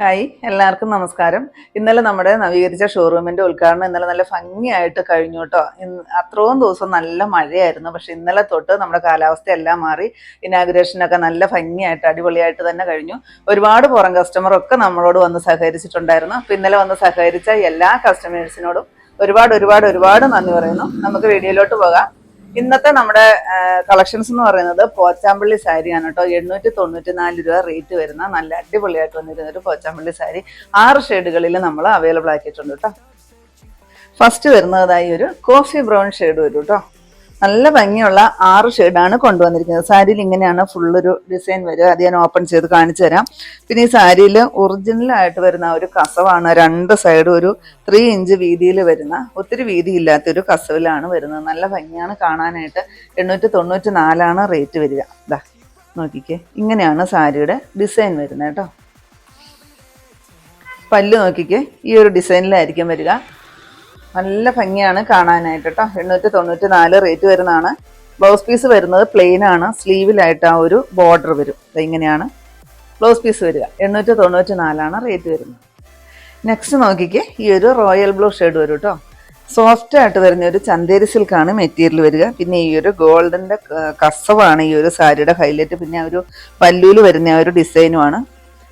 Hi എല്ലാവർക്കും നമസ്കാരം. ഇന്നലെ നമ്മുടെ നവീകരിച്ച ഷോറൂമിന്റെ ഉദ്ഘാടനം ഇന്നലെ നല്ല ഭംഗിയായിട്ട് കഴിഞ്ഞു കേട്ടോ. അത്രയും ദിവസം നല്ല മഴയായിരുന്നു. പക്ഷെ ഇന്നലെ തൊട്ട് നമ്മുടെ കാലാവസ്ഥ എല്ലാം മാറി. ഇനാഗുറേഷനൊക്കെ നല്ല ഭംഗിയായിട്ട് അടിപൊളിയായിട്ട് തന്നെ കഴിഞ്ഞു. ഒരുപാട് പുറം കസ്റ്റമറൊക്കെ നമ്മളോട് വന്ന് സഹകരിച്ചിട്ടുണ്ടായിരുന്നു. അപ്പൊ ഇന്നലെ വന്ന് സഹകരിച്ച എല്ലാ കസ്റ്റമേഴ്സിനോടും ഒരുപാട് ഒരുപാട് ഒരുപാട് നന്ദി പറയുന്നു. നമുക്ക് വീഡിയോയിലോട്ട് പോകാം. ഇന്നത്തെ നമ്മുടെ കളക്ഷൻസ് എന്ന് പറയുന്നത് പോച്ചാമ്പള്ളി സാരിയാണ് കേട്ടോ. എണ്ണൂറ്റി തൊണ്ണൂറ്റി നാല് രൂപ റേറ്റ് വരുന്ന നല്ല അടിപൊളിയായിട്ട് വന്നിരുന്ന ഒരു പോച്ചാമ്പള്ളി സാരി. ആറ് ഷെയ്ഡുകളിൽ നമ്മൾ അവൈലബിൾ ആക്കിയിട്ടുണ്ട് കേട്ടോ. ഫസ്റ്റ് വരുന്നതായി ഒരു കോഫി ബ്രൗൺ ഷെയ്ഡ് വരും കേട്ടോ. നല്ല ഭംഗിയുള്ള ആറ് ഷെയ്ഡാണ് കൊണ്ടുവന്നിരിക്കുന്നത്. സാരിയിൽ ഇങ്ങനെയാണ് ഫുള്ളൊരു ഡിസൈൻ വരിക. അത് ഞാൻ ഓപ്പൺ ചെയ്ത് കാണിച്ചു തരാം. പിന്നെ ഈ സാരിയിൽ ഒറിജിനലായിട്ട് വരുന്ന ഒരു കസവാണ്. രണ്ട് സൈഡും ഒരു ത്രീ ഇഞ്ച് വീതിയിൽ വരുന്ന ഒത്തിരി വീതിയില്ലാത്തൊരു കസവിലാണ് വരുന്നത്. നല്ല ഭംഗിയാണ് കാണാനായിട്ട്. എണ്ണൂറ്റി തൊണ്ണൂറ്റി നാലാണ് റേറ്റ് വരിക. ഇതാ നോക്കിക്കേ. ഇങ്ങനെയാണ് സാരിയുടെ ഡിസൈൻ വരുന്നത് കേട്ടോ. പല്ല് നോക്കിക്കേ. ഈ ഒരു ഡിസൈനിലായിരിക്കും വരിക. നല്ല ഭംഗിയാണ് കാണാനായിട്ട് കേട്ടോ എണ്ണൂറ്റി തൊണ്ണൂറ്റി നാല് റേറ്റ് വരുന്നതാണ്. ബ്ലൗസ് പീസ് വരുന്നത് പ്ലെയിൻ ആണ്. സ്ലീവിലായിട്ട് ആ ഒരു ബോർഡർ വരും. ഇങ്ങനെയാണ് ബ്ലൗസ് പീസ് വരിക. എണ്ണൂറ്റി തൊണ്ണൂറ്റി നാലാണ് റേറ്റ് വരുന്നത്. നെക്സ്റ്റ് നോക്കിക്കേ. ഈ ഒരു റോയൽ ബ്ലൂ ഷെയ്ഡ് വരും കേട്ടോ സോഫ്റ്റ് ആയിട്ട് വരുന്ന ഒരു ചന്തേരി സിൽക്കാണ് മെറ്റീരിയൽ വരിക. പിന്നെ ഈ ഒരു ഗോൾഡന്റെ കസവാണ് ഈ ഒരു സാരിയുടെ ഹൈലൈറ്റ് പിന്നെ ആ ഒരു പല്ലൂൽ വരുന്ന ആ ഒരു ഡിസൈനുമാണ്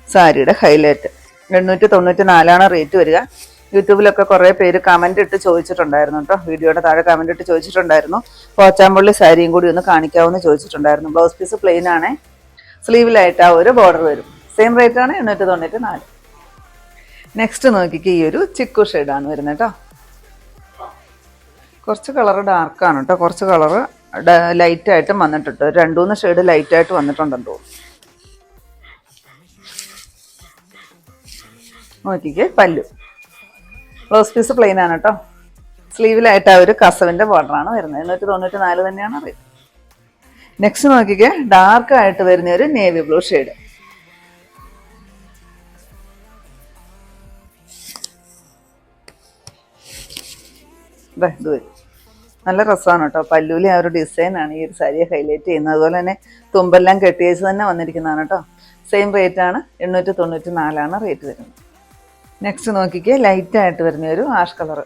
സാരിയുടെ ഹൈലൈറ്റ് എണ്ണൂറ്റി തൊണ്ണൂറ്റി നാലാണ് റേറ്റ് വരിക. യൂട്യൂബിലൊക്കെ കുറേ പേര് കമന്റ് ഇട്ട് ചോദിച്ചിട്ടുണ്ടായിരുന്നു കേട്ടോ വീഡിയോയുടെ താഴെ കമന്റ് ഇട്ട് ചോദിച്ചിട്ടുണ്ടായിരുന്നു. പോച്ചാമ്പള്ളി സാരിയും കൂടി ഒന്ന് കാണിക്കാമെന്ന് ചോദിച്ചിട്ടുണ്ടായിരുന്നു. ബ്ലൗസ് പീസ് പ്ലെയിൻ ആണ്. സ്ലീവിലായിട്ട് ആ ഒരു ബോർഡർ വരും. സെയിം റേറ്റ് ആണ് എണ്ണൂറ്റി തൊണ്ണൂറ്റി നാല്. നെക്സ്റ്റ് നോക്കിക്ക് ഈ ഒരു ചിക്കു ഷെയ്ഡാണ് വരുന്നത് കേട്ടോ കുറച്ച് കളർ ഡാർക്കാണ് കേട്ടോ കുറച്ച് കളർ ലൈറ്റ് ആയിട്ടും വന്നിട്ടുണ്ട്. രണ്ടുമൂന്ന് രണ്ട് മൂന്ന് ഷെയ്ഡ് ലൈറ്റ് ആയിട്ട് വന്നിട്ടുണ്ടെന്ന് തോന്നുന്നു. നോക്കിക്കേ പല്ലു. ബ്ലൗസ് പീസ് പ്ലെയിൻ ആണ് കേട്ടോ സ്ലീവിലായിട്ട് ആ ഒരു കസവിന്റെ ബോർഡറാണ് വരുന്നത്. എണ്ണൂറ്റി തൊണ്ണൂറ്റി നാല് തന്നെയാണ് റേറ്റ് നെക്സ്റ്റ് നോക്കിക്കേ ഡാർക്ക് ആയിട്ട് വരുന്ന ഒരു നേവി ബ്ലൂ ഷെയ്ഡ് നല്ല രസമാണ് കേട്ടോ പല്ലൂലി ആ ഒരു ഡിസൈൻ ആണ് ഈ ഒരു സാരിയെ ഹൈലൈറ്റ് ചെയ്യുന്നത്. അതുപോലെ തന്നെ തുമ്പെല്ലാം കെട്ടിയേച്ച് തന്നെ വന്നിരിക്കുന്നതാണ് കേട്ടോ സെയിം റേറ്റ് ആണ്. എണ്ണൂറ്റി തൊണ്ണൂറ്റി നാലാണ് റേറ്റ് വരുന്നത്. നെക്സ്റ്റ് നോക്കിക്കേ ലൈറ്റ് ആയിട്ട് വരുന്ന ഒരു ആഷ് കളർ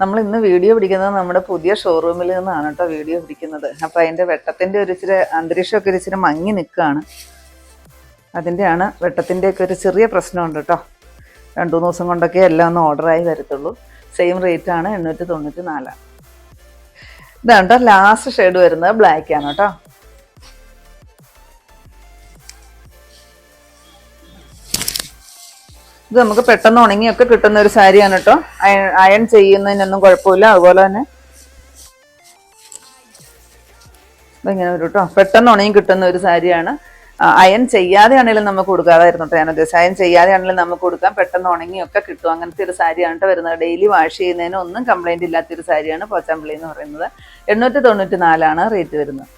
നമ്മൾ ഇന്ന് വീഡിയോ പിടിക്കുന്നത് നമ്മുടെ പുതിയ ഷോറൂമിൽ നിന്നാണ് കേട്ടോ വീഡിയോ പിടിക്കുന്നത്. അപ്പോൾ അതിന്റെ വെട്ടത്തിന്റെ ഒരു ഇച്ചിരി അന്തരീക്ഷമൊക്കെ ഒരു ഇച്ചിരി മങ്ങി നിൽക്കുകയാണ്. അതിന്റെയാണ് വെട്ടത്തിന്റെയൊക്കെ ഒരു ചെറിയ പ്രശ്നമുണ്ട് കേട്ടോ. രണ്ടു മൂന്ന് ദിവസം കൊണ്ടൊക്കെ എല്ലാം ഒന്ന് ഓർഡറായി വരത്തുള്ളൂ. സെയിം റേറ്റ് ആണ് എണ്ണൂറ്റി തൊണ്ണൂറ്റി നാലാണ് ഇതാണ് കേട്ടോ ലാസ്റ്റ് ഷെയ്ഡ് വരുന്നത് ബ്ലാക്ക് ആണ് കേട്ടോ. ഇത് നമുക്ക് പെട്ടെന്ന് ഉണങ്ങിയൊക്കെ കിട്ടുന്ന ഒരു സാരിയാണ് കേട്ടോ അയൺ ചെയ്യുന്നതിനൊന്നും കുഴപ്പമില്ല. അതുപോലെ തന്നെ ഇങ്ങനെ വരും കേട്ടോ പെട്ടെന്ന് ഉണങ്ങി കിട്ടുന്ന ഒരു സാരിയാണ്. അയൺ ചെയ്യാതെ ആണെങ്കിലും നമുക്ക് കൊടുക്കാതായിരുന്നു കേട്ടോ ഞാൻ ഉദ്ദേശിച്ചത്. അയൺ ചെയ്യാതെ ആണെങ്കിലും നമുക്ക് കൊടുക്കാം. പെട്ടെന്ന് ഉണങ്ങിയൊക്കെ കിട്ടും. അങ്ങനത്തെ ഒരു സാരിയാണ് കേട്ടോ വരുന്നത്. ഡെയിലി വാഷ് ചെയ്യുന്നതിന് ഒന്നും കംപ്ലൈന്റ് ഇല്ലാത്തൊരു സാരിയാണ് പോച്ചാമ്പള്ളി എന്ന് പറയുന്നത്. എണ്ണൂറ്റി തൊണ്ണൂറ്റി നാലാണ് റേറ്റ് വരുന്നത്.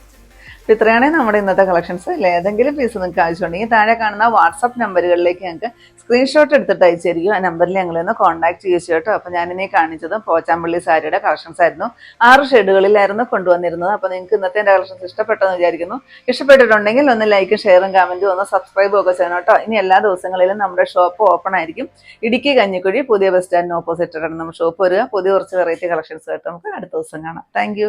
ഇത്രയാണ് നമ്മുടെ ഇന്നത്തെ കളക്ഷൻസ് അല്ലെ? ഏതെങ്കിലും പീസ് നിങ്ങൾക്ക് ആവശ്യമുണ്ടെങ്കിൽ താഴെ കാണുന്ന വാട്സപ്പ് നമ്പറുകളിലേക്ക് ഞങ്ങൾക്ക് സ്ക്രീൻഷോട്ട് എടുത്തിട്ട് അയച്ചു ആ നമ്പറിൽ ഞങ്ങൾ ഒന്ന് കോൺടാക്ട് ചെയ്യിച്ചു കേട്ടോ. അപ്പോൾ ഞാനിനി കാണിച്ചത് പോച്ചാമ്പള്ളി സാരിയുടെ കളക്ഷൻസ് ആയിരുന്നു. ആറ് ഷെയ്ഡുകളിലായിരുന്നു കൊണ്ടുവന്നിരുന്നത്. അപ്പോൾ നിങ്ങൾക്ക് ഇന്നത്തെ എന്റെ കളക്ഷൻസ് ഇഷ്ടപ്പെട്ടെന്ന് വിചാരിക്കുന്നു. ഇഷ്ടപ്പെട്ടിട്ടുണ്ടെങ്കിൽ ഒന്ന് ലൈക്കും ഷെയറും കമന്റും ഒന്ന് സബ്സ്ക്രൈബും ഒക്കെ ചെയ്യണം കേട്ടോ. ഇനി എല്ലാ ദിവസങ്ങളിലും നമ്മുടെ ഷോപ്പ് ഓപ്പൺ ആയിരിക്കും. ഇടുക്കി കഞ്ഞിക്കുഴി പുതിയ ബസ് സ്റ്റാൻഡിന് ഓപ്പോസിറ്റ് ആണ് നമ്മുടെ ഷോപ്പ് വരിക. പുതിയ കുറച്ച് വെറൈറ്റി കളക്ഷൻസ് കേട്ടോ. നമുക്ക് അടുത്ത ദിവസം കാണാം. താങ്ക്